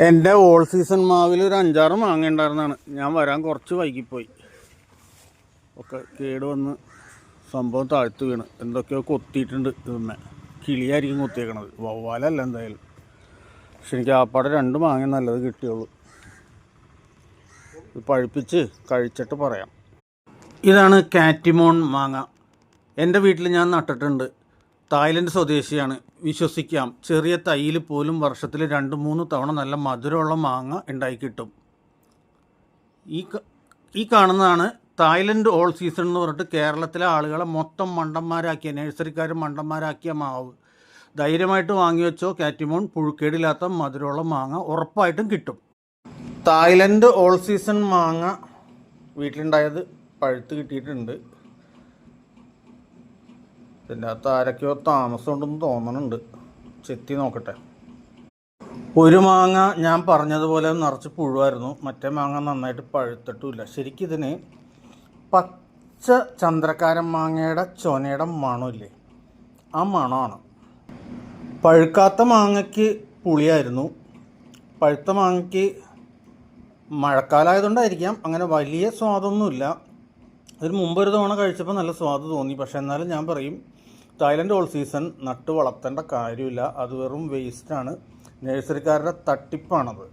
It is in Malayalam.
എന്റെ ഓൾ സീസൺ മാവിൽ ഒരു അഞ്ചാറ് മാങ്ങ ഉണ്ടായിരുന്നതാണ് ഞാൻ വരാൻ കുറച്ച് വൈകിപ്പോയി. ഒക്കെ കേട് വന്ന് സംഭവം താഴ്ത്തു വീണ്. എന്തൊക്കെയോ കൊത്തിയിട്ടുണ്ട് ഇതുമ്മേ. കിളിയായിരിക്കും കൊത്തിയേക്കണത്. വവ്വാലല്ല എന്തായാലും. പക്ഷെ എനിക്ക് ആപ്പാടെ രണ്ട് മാങ്ങ നല്ലത് കിട്ടിയുള്ളൂ. പഴുപ്പിച്ച് കഴിച്ചിട്ട് പറയാം. ഇതാണ് കാറ്റിമോൺ മാങ്ങ. എന്റെ വീട്ടിൽ ഞാൻ നട്ടിട്ടുണ്ട്. തായ്ലൻഡ് സ്വദേശിയാണ്. വിശ്വസിക്കാം. ചെറിയ തൈയിൽ പോലും വർഷത്തിൽ രണ്ട് മൂന്ന് തവണ നല്ല മധുരമുള്ള മാങ്ങ ഉണ്ടായി കിട്ടും ഈ ഈ കാണുന്നതാണ് തായ്ലൻഡ് ഓൾ സീസൺ എന്ന് പറഞ്ഞിട്ട് കേരളത്തിലെ ആളുകളെ മൊത്തം മണ്ടന്മാരാക്കിയ നഴ്സറിക്കാർ മണ്ടന്മാരാക്കിയ മാവ്. ധൈര്യമായിട്ട് വാങ്ങി വെച്ചോ കാറ്റിമോൺ പുഴുക്കേടില്ലാത്ത മധുരമുള്ള മാങ്ങ ഉറപ്പായിട്ടും കിട്ടും. തായ്ലൻഡ് ഓൾ സീസൺ മാങ്ങ വീട്ടിലുണ്ടായത് പഴുത്ത് കിട്ടിയിട്ടുണ്ട്. ഇതിന്റെ അകത്ത് ആരൊക്കെയോ താമസം ഉണ്ടെന്ന് തോന്നണുണ്ട്. ചെത്തി നോക്കട്ടെ. ഒരു മാങ്ങ ഞാൻ പറഞ്ഞതുപോലെ നിറച്ച് പുഴുവായിരുന്നു. മറ്റേ മാങ്ങ നന്നായിട്ട് പഴുത്തിട്ടുമില്ല. ശരിക്കും ഇതിന് പച്ച ചന്ദ്രക്കാരൻ മാങ്ങയുടെ ചൊനയുടെ മണമില്ലേ? ആ മണമാണ്. പഴുക്കാത്ത മാങ്ങയ്ക്ക് പുളിയായിരുന്നു. പഴുത്ത മാങ്ങയ്ക്ക് മഴക്കാലമായതുകൊണ്ടായിരിക്കാം അങ്ങനെ വലിയ സ്വാദൊന്നുമില്ല. അതിന് മുമ്പ് ഒരു തവണ കഴിച്ചപ്പോൾ നല്ല സ്വാദ് തോന്നി. പക്ഷേ എന്നാലും ഞാൻ പറയും തായ്ലൻഡ് ഓൾ സീസൺ നട്ടു വളർത്തേണ്ട കാര്യമില്ല. അത് വെറും വേസ്റ്റാണ് നഴ്സറിക്കാരുടെ തട്ടിപ്പാണത്.